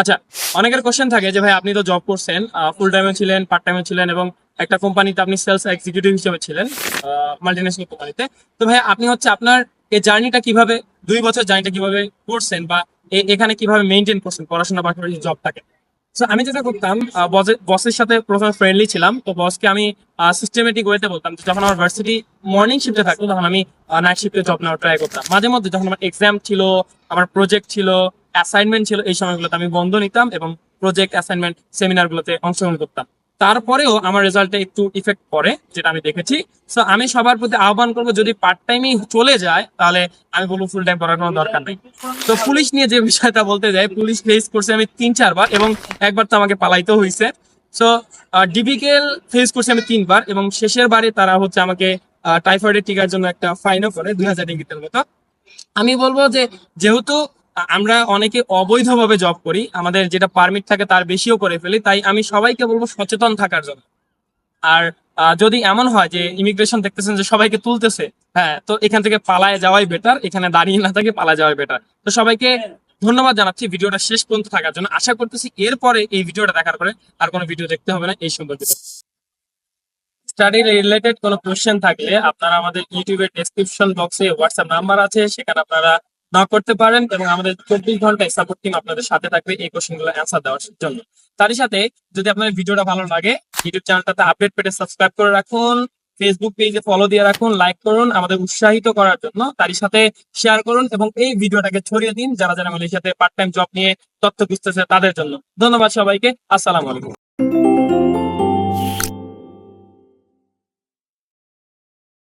আচ্ছা অনেকের কোশ্চেন থাকে যে ভাই আপনি তো জব করছেন ফুল টাইমে ছিলেন পার্ট টাইমে ছিলেন এবং একটা কোম্পানিতে আপনি সেলস এক্সিকিউটিভ হিসেবে ছিলেন মাল্টিনেশনাল কোম্পানিতে তো। ভাই আপনি হচ্ছে আপনার এই জার্নিটা কীভাবে, দুই বছর জার্নিটা কীভাবে করছেন বা এখানে কীভাবে মেনটেন করছেন, পড়াশোনা পাশাপাশি জবটাকে সো আমি যেটা করতাম বসের সাথে প্রথমে ফ্রেন্ডলি ছিলাম, তো বসকে আমি সিস্টেমেটিক ওয়েতে বলতাম যখন আমার ভার্সিটি মর্নিং শিফটে থাকতো, তখন আমি নাইট শিফটে জব নেওয়ার ট্রাই করতাম। মাঝে মধ্যে যখন আমার এক্সাম ছিল, আমার প্রজেক্ট ছিল অ্যাসাইনমেন্ট ছিল এই সময়গুলোতে। আমি বন্ধ নিতাম এবং প্রজেক্ট অ্যাসাইনমেন্ট সেমিনারগুলোতে অংশগ্রহণ করতাম। তারপরেও আমার রেজাল্টে একটু ইফেক্ট পড়ে, যেটা আমি দেখেছি। সো আমি সবার প্রতি আহ্বান করব, যদি পার্ট টাইমই চলে যায়, তাহলে আমি বলব ফুল টাইম পড়ার কোনো দরকার নেই। তো পুলিশ নিয়ে যে বিষয়টা বলতে যাই, পুলিশ ফেস করছে আমি তিন চারবার এবং একবার তো আমাকে পালাইতেও হয়েছে সো ডিবিকেল ফেস করছি আমি তিনবার এবং শেষের বারে তারা হচ্ছে আমাকে টাইফয়েডের টিকার জন্য একটা ফাইনও করে, দুই হাজার টিকিটের মতো। আমি বলব যে, যেহেতু আমরা অনেকে অবৈধভাবে জব করি, আমাদের যেটা পারমিট থাকে তার বেশিও করে ফেলি, তাই আমি সবাইকে বলব সচেতন থাকার জন্য। আর যদি এমন হয় যে ইমিগ্রেশন দেখতেছেন যে সবাইকে তুলতেছে হ্যাঁ তো এখান থেকে পালায় যাওয়াই বেটার এখানে দাঁড়িয়ে না থাকে পালা যাওয়াই বেটার তো সবাইকে ধন্যবাদ জানাচ্ছি ভিডিওটা শেষ পর্যন্ত থাকার জন্য। আশা করতেছি এরপরে এই ভিডিওটা দেখার পরে আর কোনো ভিডিও দেখতে হবে না, এই সম্পর্কিত। স্টাডি রিলেটেড কোনো কোশ্চেন থাকলে আপনারা আমাদের ইউটিউবের ডেসক্রিপশন বক্সে হোয়াটসঅ্যাপ নাম্বার আছে, সেখানে আপনারা না করতে পারেন এবং আমাদের চব্বিশ ঘন্টায় সাপোর্ট টিম আপনাদের সাথে থাকবে এই কোশ্চেনগুলো অ্যান্সার দেওয়ার জন্য। তারই সাথে যদি আপনাদের ভিডিওটা ভালো লাগে ইউটিউব চ্যানেলটাতে আপডেট পেটে সাবস্ক্রাইব করে রাখুন ফেসবুক পেজে ফলো দিয়ে রাখুন লাইক করুন, আমাদের উৎসাহিত করার জন্য। তারই সাথে শেয়ার করুন এবং এই ভিডিওটাকে ছড়িয়ে দিন যারা যারা মালয়েশিয়াতে পার্ট টাইম জব নিয়ে তথ্য খুঁজতেছে তাদের জন্য। ধন্যবাদ সবাইকে, আসসালামু আলাইকুম।